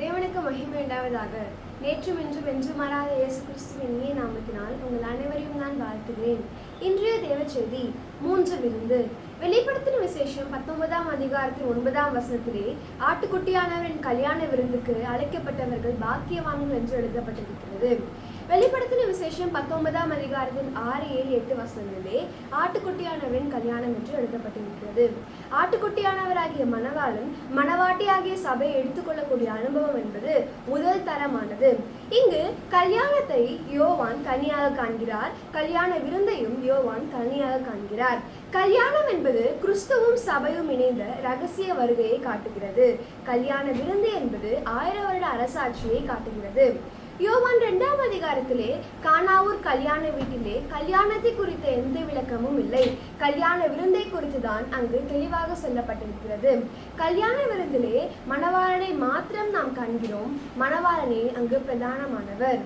தேவனுக்கு மகிமை உண்டாவதாக. நேற்றும் இன்றும் என்று மாறாத இயேசு கிறிஸ்துவின் இனிய நாமத்தினால் உங்கள் அனைவரையும் நான் வாழ்த்துகிறேன். இன்றைய தேவச்செய்தி மூன்று விருந்து வெளிப்படுத்தின விசேஷம் பத்தொன்பதாம் அதிகாரத்தின் ஒன்பதாம் வசனத்திலே ஆட்டுக்குட்டியானவரின் கல்யாண விருந்துக்கு அழைக்கப்பட்டவர்கள் பாக்கியவான்கள் என்று எழுதப்பட்டிருக்கிறது. வெளிப்படுத்தின விசேஷம் பத்தொன்பதாம் அதிகாரத்தின் ஆறு ஏழு எட்டு வசனங்களிலே ஆட்டுக்குட்டியானவரின் கல்யாணம் என்று எழுதப்பட்டிருக்கிறது. ஆட்டுக்குட்டியானவராகிய மணவாளன் மணவாட்டியாகிய சபையை எடுத்துக்கொள்ளக்கூடிய அனுபவம் என்பது முதல் தரமானது. இங்கு கல்யாணத்தை யோவான் கனியாக காண்கிறார் கல்யாண விருந்தையும் யோவான் கனியாக காண்கிறார். கல்யாணம் என்பது கிறிஸ்துவும் சபையும் இணைந்த ரகசிய வருகையை காட்டுகிறது. கல்யாண விருந்து என்பது ஆயிரம் வருட அரசாட்சியை காட்டுகிறது. யோவான் இரண்டாம் அதிகாரத்திலே கானாவூர் கல்யாண வீட்டிலே கல்யாணத்தை குறித்த எந்த விளக்கமும் இல்லை. கல்யாண விருந்தை குறித்து தான் அங்கு தெளிவாக சொல்லப்பட்டிருக்கிறது. கல்யாண விருந்திலே மணவாளனை மாத்திரம் நாம் காண்கிறோம். மணவாளனே அங்கு பிரதானமானவர்.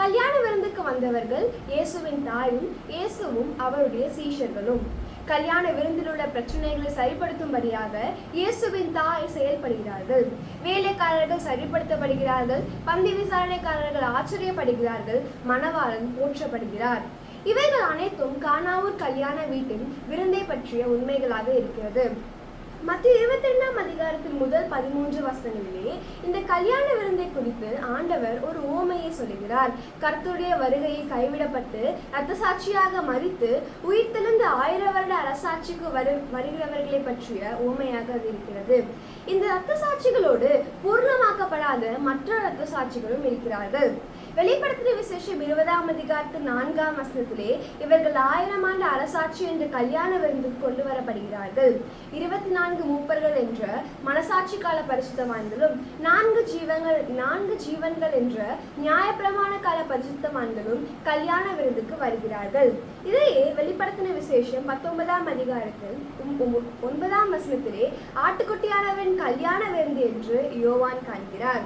கல்யாண விருந்துக்கு வந்தவர்கள் இயேசுவின் தாயும் இயேசுவும் அவருடைய சீஷர்களும். கல்யாண விருந்தில் உள்ள பிரச்சனைகளை சரிப்படுத்தும்படியாக இயேசுவின் தாய் செயல்படுகிறார்கள். வேலைக்காரர்கள் சரிப்படுத்தப்படுகிறார்கள். பந்தி விசாரணைக்காரர்கள் ஆச்சரியப்படுகிறார்கள். மணவாளன் போற்றப்படுகிறார் இவைகள் அனைத்தும் கானாவூர் கல்யாண வீட்டின் விருந்தை பற்றிய உண்மைகளாக இருக்கிறது. மத்திய இருபத்தி ரெண்டாம் அதிகாரத்தின் முதல் பதிமூன்று வசனங்களிலே இந்த கல்யாண விருந்தை குறித்து ஆண்டவர் ஒரு ஓமையை சொல்லுகிறார். கர்த்தருடைய வருகையில் கைவிடப்பட்டு ரத்த சாட்சியாக மறித்து உயிர்த்தெழுந்த ஆயிரம் வருட அரசாட்சிக்கு வரு வருகிறவர்களை பற்றிய ஓமையாக அது இருக்கிறது. இந்த ரத்த சாட்சிகளோடு பூர்ணமாக்கப்படாத மற்ற ரத்த சாட்சிகளும் இருக்கிறார்கள். வெளிப்படுத்தின விசேஷம் இருபதாம் அதிகாரத்து நான்காம் வசனத்திலே இவர்கள் ஆயிரம் ஆண்டு அரசாட்சி என்ற கல்யாண விருந்துக்கு கொண்டு வரப்படுகிறார்கள். இருபத்தி நான்கு மூப்பர்கள் என்ற மனசாட்சி கால பரிசுத்தவான்களும் நான்கு ஜீவங்கள் நான்கு ஜீவன்கள் என்ற நியாயப்பிரமாண கால பரிசுத்தவான்களும் கல்யாண விருந்துக்கு வருகிறார்கள். இதையே வெளிப்படுத்தின விசேஷம் பத்தொன்பதாம் அதிகாரத்தில் ஒன்பதாம் வசனத்திலே ஆட்டுக்குட்டியானவன் கல்யாண விருந்து என்று யோவான் காண்கிறார்.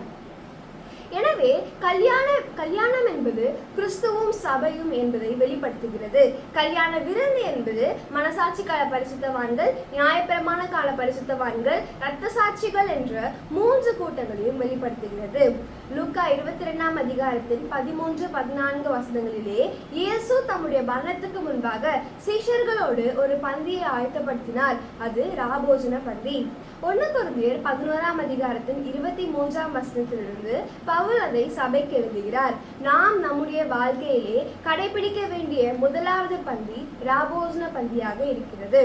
எனவே கல்யாண கல்யாணம் என்பது கிறிஸ்துவும் சபையும் என்பதை வெளிப்படுத்துகிறது. கல்யாண விருந்து என்பது மனசாட்சி கால பரிசுத்தவான்கள் நியாயப்பிரமான கால பரிசுத்தவான்கள் இரத்த சாட்சிகள் என்ற மூன்று கூட்டங்களையும் வெளிப்படுத்துகிறது. லூக்கா இருபத்தி ரெண்டாம் அதிகாரத்தின் பதிமூன்று பதினான்கு வசனங்களிலே இயேசு தம்முடைய மரணத்துக்கு முன்பாக சீஷர்களோடு ஒரு பந்தியை ஆயத்தப்படுத்தினார். அது ராபோஜன பந்தி. ஒன்று குருந்தியர் பதினோராம் அதிகாரத்தின் இருபத்தி மூன்றாம் வசனத்திலிருந்து பவுல் அதை சபைக்கு எழுதுகிறார். நாம் நம்முடைய வாழ்க்கையிலே கடைபிடிக்க வேண்டிய முதலாவது பந்தி ராபோஜன பந்தியாக இருக்கிறது.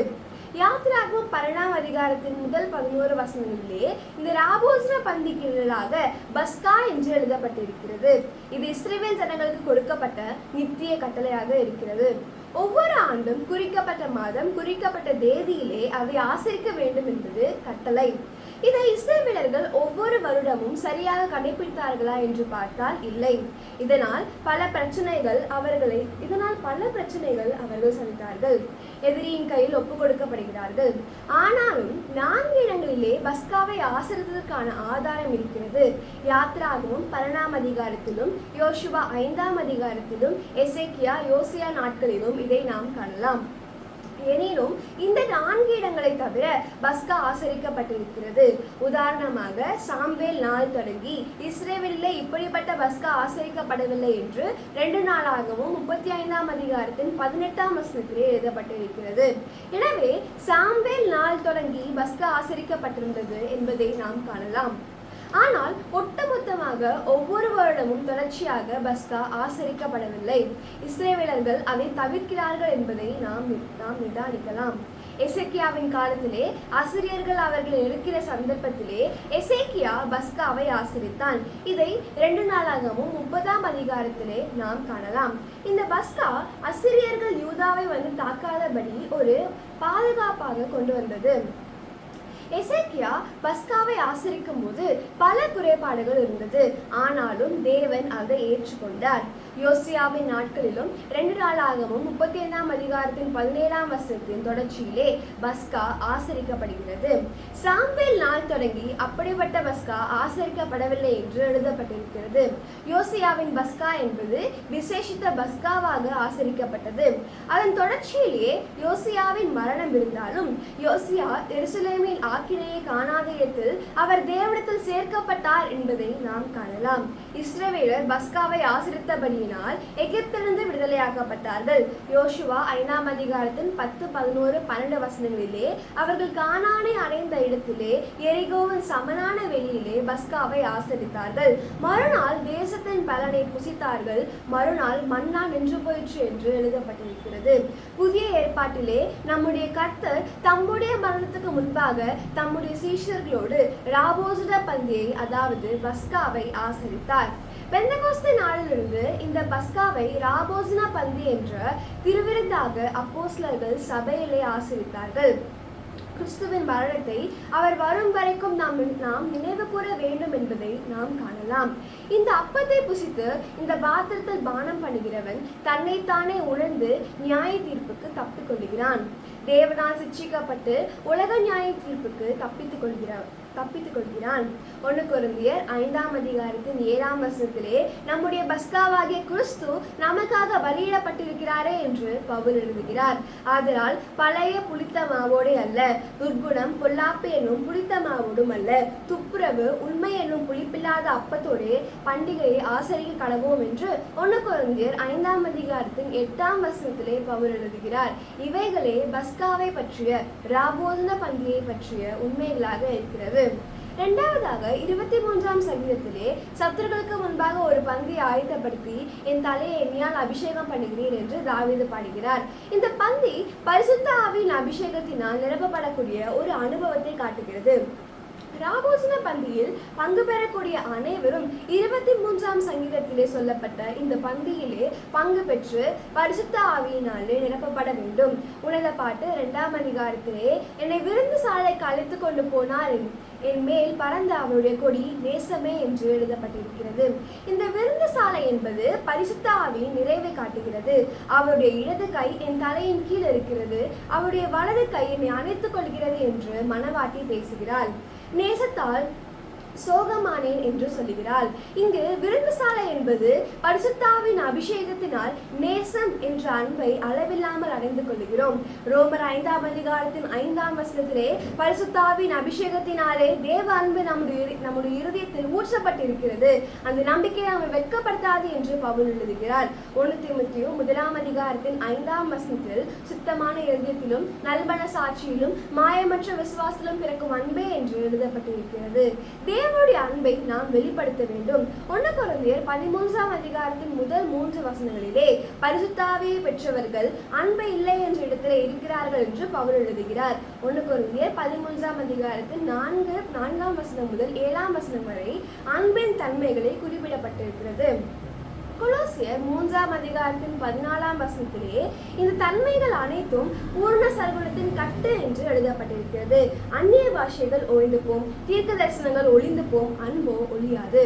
யாத்திராகும் பன்னெண்டாம் அதிகாரத்தின் முதல் பதினோரு வசனங்களிலே இந்த ராபோஜன பந்திக்கு நிழலாக பஸ்கா என்று எழுதப்பட்டிருக்கிறது. இது இஸ்ரேல் ஜனங்களுக்கு கொடுக்கப்பட்ட நித்திய கட்டளையாக இருக்கிறது. ஒவ்வொரு ஆண்டும் குறிக்கப்பட்ட மாதம் குறிக்கப்பட்ட தேதியிலே அதை ஆசரிக்க வேண்டும் என்பது கட்டளை. இதை இஸ்ரேலியர்கள் ஒவ்வொரு வருடமும் சரியாக கடைபிடித்தார்களா என்று பார்த்தால் இல்லை. இதனால் பல பிரச்சனைகள் அவர்களை இதனால் பல பிரச்சனைகள் அவர்கள் சந்தித்தார்கள். எதிரியின் கையில் ஒப்பு கொடுக்கப்படுகிறார்கள் ஆனாலும் நான்கு இடங்களிலே பஸ்காவை ஆசரித்ததற்கான ஆதாரம் இருக்கிறது. யாத்ராகவும் பரணாம் அதிகாரத்திலும் யோசுவா ஐந்தாம் அதிகாரத்திலும் எசேக்கியா யோசியா நாட்களிலும் இதை நாம் காணலாம். எனினும் இந்த நான்கு இடங்களை தவிர பஸ்கா ஆசரிக்கப்பட்டிருக்கிறது. உதாரணமாக சாம்பேல் நாள் தொடங்கி இஸ்ரேலிலே இப்படிப்பட்ட பஸ்கா ஆசரிக்கப்படவில்லை என்று ரெண்டு நாளாகவும் முப்பத்தி ஐந்தாம் அதிகாரத்தின் பதினெட்டாம் வசனத்திலே எழுதப்பட்டிருக்கிறது. எனவே சாம்பேல் நாள் தொடங்கி பஸ்கா ஆசரிக்கப்பட்டிருந்தது என்பதை நாம் காணலாம். ஆனால் ஒட்டுமொத்தமாக ஒவ்வொரு வருடமும் தொடர்ச்சியாக பஸ்கா ஆசரிக்கப்படவில்லை. இஸ்ரேவேலர்கள் அதை தவிர்க்கிறார்கள் என்பதை நாம் நாம் நிதானிக்கலாம். எசேக்கியாவின் காலத்திலே ஆசிரியர்கள் அவர்கள் இருக்கிற சந்தர்ப்பத்திலே எசேக்கியா பஸ்காவை ஆசரித்தான். இதை ரெண்டு நாளாகவும் முப்பதாம் அதிகாரத்திலே நாம் காணலாம். இந்த பஸ்கா அசிரியர்கள் யூதாவை வந்து தாக்காதபடி ஒரு பாதுகாப்பாக கொண்டு வந்தது. எசேக்கியா பஸ்காவை ஆசிரிக்கும் போது பல குறைபாடுகள் இருந்தது. ஆனாலும் தேவன் அதை ஏற்றுக்கொண்டார். யோசியாவின் நாட்களிலும் ரெண்டு நாளாகவும் முப்பத்தி ஐந்தாம் அதிகாரத்தின் பதினேழாம் வருஷத்தின் தொடர்ச்சியிலே பஸ்கா ஆசரிக்கப்படுகிறது. சாம்பேல் நாள் தொடங்கி அப்படிப்பட்ட பஸ்கா ஆசரிக்கப்படவில்லை என்று எழுதப்பட்டிருக்கிறது. யோசியாவின் பஸ்கா என்பது விசேஷித்த பஸ்காவாக ஆசரிக்கப்பட்டது. அதன் தொடர்ச்சியிலேயே யோசியாவின் மரணம் இருந்தாலும் யோசியா எருசலேமில் ஆக்கினையை காணாத இடத்தில் அவர் தேவனத்தில் சேர்க்கப்பட்டார் என்பதை நாம் காணலாம். இஸ்ரவேலர் பஸ்காவை ஆசிரித்தபடியினால் எகிப்திலிருந்து விடுதலையாக்கப்பட்டார்கள். யோசுவா ஐந்தாம் அதிகாரத்தின் பத்து பதினோரு பன்னெண்டு வசனங்களிலே அவர்கள் கானானை அடைந்த இடத்திலே எரிகோவின் சமனான வெளியிலே பஸ்காவை ஆசரித்தார்கள். மறுநாள் தேசத்தின் பலனை புசித்தார்கள். மறுநாள் மன்னா நின்று போயிற்று என்று எழுதப்பட்டிருக்கிறது. புதிய ஏற்பாட்டிலே நம்முடைய கர்த்தர் தம்முடைய மரணத்துக்கு முன்பாக தம்முடைய சீஷர்களோடு ராபோசிட பந்தியை அதாவது பஸ்காவை ஆசரித்தார். பெந்தகோஸ்து நாளிலிருந்து இந்த பஸ்காவை ராபோசனா பந்தி என்ற திருவிருந்தாக அப்போஸ்லர்கள் சபையிலே ஆசரித்தார்கள். கிறிஸ்துவின் மரணத்தை அவர் வரும் வரைக்கும் நாம் நாம் நினைவு கூற வேண்டும் என்பதை நாம் காணலாம். இந்த அப்பத்தை புசித்து இந்த பாத்திரத்தில் பானம் பண்ணுகிறவன் தன்னைத்தானே உணர்ந்து நியாய தீர்ப்புக்கு தப்பிக் கொள்கிறான் தேவனால் சிக்ஷிக்கப்பட்டு உலக நியாய தீர்ப்புக்கு தப்பித்துக் கொள்கிறான் தப்பித்துக் கொள்கிறான் ஒன்று குருந்தியர் ஐந்தாம் அதிகாரத்தின் ஏழாம் வருஷத்திலே நம்முடைய பஸ்காவாகிய கிறிஸ்து நமக்காக பலியிடப்பட்டிருக்கிறாரே என்று பவுல் எழுதுகிறார். ஆதலால் பழைய புளித்த மாவோடே அல்ல துர்குணம் பொல்லாப்பு என்னும் புளித்த மாவோடும் அல்ல. துப்புரவு உண்மை என்னும் புளிப்பில்லாத அப்பத்தோடே பண்டிகையை ஆசரிக்க கடவோம் என்று ஒன்று குருந்தியர் ஐந்தாம் அதிகாரத்தின் எட்டாம் வசனத்திலே பவுல் எழுதுகிறார். இவைகளே பஸ்காவை பற்றிய ராபோதன பந்தியை பற்றிய உண்மைகளாக இருக்கிறது. இரண்டாவதாக இருபத்தி மூன்றாம் சங்கீதத்திலே சத்துருக்களுக்கு முன்பாக ஒரு பங்கை ஆயத்தப்படுத்தி என் தலையை எண்ணியால் அபிஷேகம் பண்ணுகிறேன் என்று தாவீது பாடுகிறார். இந்த பந்தி பரிசுத்த ஆவியின் அபிஷேகத்தினால் நிரப்பப்படக்கூடிய ஒரு அனுபவத்தை காட்டுகிறது. ராபோஜன பந்தியில் பங்கு பெறக்கூடிய அனைவரும் இருபத்தி மூன்றாம் சங்கீதத்திலே சொல்லப்பட்ட இந்த பந்தியிலே பங்கு பெற்று பரிசுத்த ஆவியினாலே நிரப்பப்பட வேண்டும். உனத பாட்டு இரண்டாம் அதிகாரத்திலே என்னை விருந்து சாலைக்கு அழைத்து கொண்டு போனார் என்- மேல் பறந்த அவருடைய கொடி நேசமே என்று எழுதப்பட்டிருக்கிறது. இந்த விருந்து சாலை என்பது பரிசுத்த ஆவியின் நிறைவை காட்டுகிறது. அவருடைய இடது கை என் தலையின் கீழ் இருக்கிறது. அவருடைய வலது கை என்னை அணைத்துக் கொள்கிறது என்று மனவாட்டி பேசுகிறாள். நேசத்தால் சோகமானேன் என்று சொல்லுகிறாள். இங்கு விருந்துசாலை என்பது பரிசுத்தாவின் அபிஷேகத்தினால் நேசம் என்ற அன்பை அளவில்லாமல் அடைந்து கொள்கிறோம் ரோமர் ஐந்தாம் அதிகாரத்தின் ஐந்தாம் வசனத்திலே பரிசுத்தாவின் அபிஷேகத்தினாலே தேவ அன்பு நம்முடைய நம்முடைய இருதயத்தில் ஊற்றப்பட்டிருக்கிறது. அந்த நம்பிக்கையை அவன் வெட்கப்படுத்தாது என்று பவுல் எழுதுகிறார். ஒன்று தீமோத்தேயு முதலாம் அதிகாரத்தின் ஐந்தாம் வசனத்தில் சுத்தமான இருதயத்திலும் நல்மன சாட்சியிலும் மாயமற்ற விசுவாசத்திலும் பிறக்கும் அன்பே என்று எழுதப்பட்டிருக்கிறது. தேவனுடைய அன்பை நாம் வெளிப்படுத்த வேண்டும். ஒன்று குழந்தையர் பதிமூன்றாம் அதிகாரத்தின் முதல் மூன்று வசனங்களிலே பரிசுத்தாவே பெற்றவர்கள் அன்பை இல்லை என்ற இடத்துல இருக்கிறார்கள் என்று பவுல் எழுதுகிறார். ஒன்று குழந்தையர் பதிமூன்றாம் அதிகாரத்தின் நான்கு நான்காம் வசனம் முதல் ஏழாம் வசனம் வரை அன்பின் தன்மைகளை குறிப்பிடப்பட்டிருக்கிறது. கொலோசியர் மூன்றாம் அதிகாரத்தின் பதினாலாம் வசனத்திலே இந்த தன்மைகள் அனைத்தும் பூர்ண சர்வனத்தின் கட்டு என்று எழுதப்பட்டிருக்கிறது. அந்நிய பாஷைகள் ஒழிந்து போம் தீர்க்க தரிசனங்கள் ஒளிந்து போம் அன்போ ஒழியாது.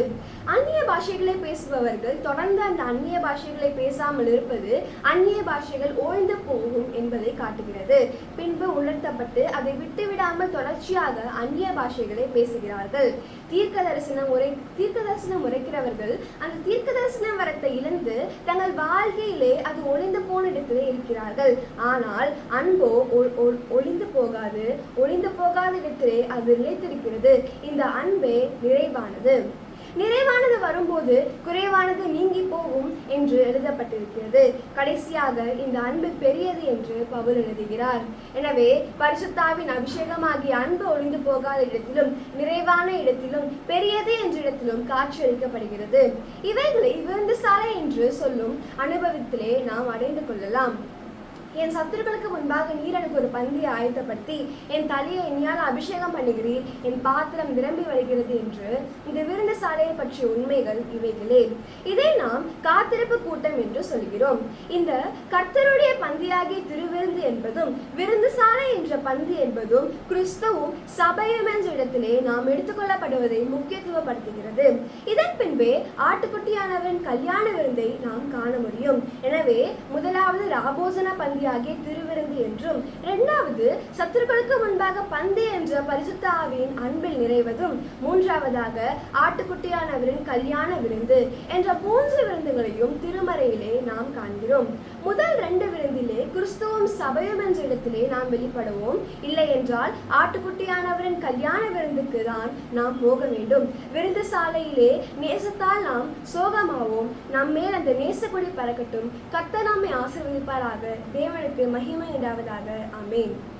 அந்நிய பாஷைகளை பேசுபவர்கள் தொடர்ந்து அந்த அந்நிய பாஷைகளை பேசாமல் இருப்பது அந்நிய பாஷைகள் ஓய்ந்து போகும் என்பதை காட்டுகிறது. பின்பு உணர்த்தப்பட்டு அதை விட்டுவிடாமல் தொடர்ச்சியாக அந்நிய பாஷைகளை பேசுகிறார்கள். தீர்க்க தரிசனம் உரை தீர்க்க தரிசனம் உரைக்கிறவர்கள் அந்த தீர்க்க தரிசனம் வரத்தை இழந்து தங்கள் வாழ்க்கையிலே அது ஒளிந்து போன இடத்திலே இருக்கிறார்கள். ஆனால் அன்போ ஒ- ஒ- ஒளிந்து போகாது. ஒளிந்து போகாத இடத்திலே அது நிலைத்திருக்கிறது. இந்த அன்பே நிறைவானது. நிறைவானது வரும்போது குறைவானது நீங்கி போகும் என்று எழுதப்பட்டிருக்கிறது. கடைசியாக இந்த அன்பு பெரியது என்று பவுல் எழுதுகிறார். எனவே பரிசுத்தாவின் அபிஷேகமாகிய அன்பு ஒளிந்து போகாத இடத்திலும் நிறைவான இடத்திலும் பெரியது என்ற இடத்திலும் காட்சியளிக்கப்படுகிறது இவைகளை விருந்து சாலை என்று சொல்லும் அனுபவத்திலே நாம் அடைந்து கொள்ளலாம். என் சத்துருக்களுக்கு முன்பாக நீர் எனக்கு ஒரு பந்தியை ஆயத்தப்படுத்தி என் தலையை என்னால் அபிஷேகம் பண்ணுகிறீர் என் பாத்திரம் நிரம்பி வருகிறது என்று இந்த விருந்து சாலையை பற்றிய உண்மைகள் இவைகளே. இதை நாம் காத்திருப்பு கூட்டம் என்று சொல்கிறோம். இந்த கர்த்தருடைய பந்தியாகிய திருவிருந்து என்பதும் விருந்து சாலை என்ற பந்தி என்பதும் கிறிஸ்தவும் சபையும் என்ற இடத்திலே நாம் எடுத்துக்கொள்ளப்படுவதை முக்கியத்துவப்படுத்துகிறது. இதன் பின்பே ஆட்டுக்குட்டியானவன் கல்யாண விருந்தை நாம் காண முடியும். எனவே முதலாவது ராபோசன பந்தியாகிய ஆவியாகிய திருவிருந்து என்றும் இரண்டாவது சத்துருக்களுக்கு முன்பாக பந்து என்ற பரிசுத்த ஆவியின் அன்பில் நிறைவதும் மூன்றாவதாக ஆட்டுக்குட்டியானவரின் கல்யாண விருந்து என்ற மூன்று விருந்துகளையும் திருமறையிலே நாம் காண்கிறோம். முதல் ரெண்டு விருந்திலே சபையும் என்ற இடத்திலே நாம் வெளிப்படுவோம். இல்லை என்றால் ஆட்டுக்குட்டியானவரின் கல்யாண விருந்துக்கு தான் நாம் போக வேண்டும். விருந்து சாலையிலே நேசத்தால் நாம் சோகமாவோம். நம் மேல் அந்த நேசக்குடி பறக்கட்டும். கத்த நம்மை ஆசிர்வதிப்பாராக. தேவனுக்கு மகிமை உண்டாவதாக. ஆமென்.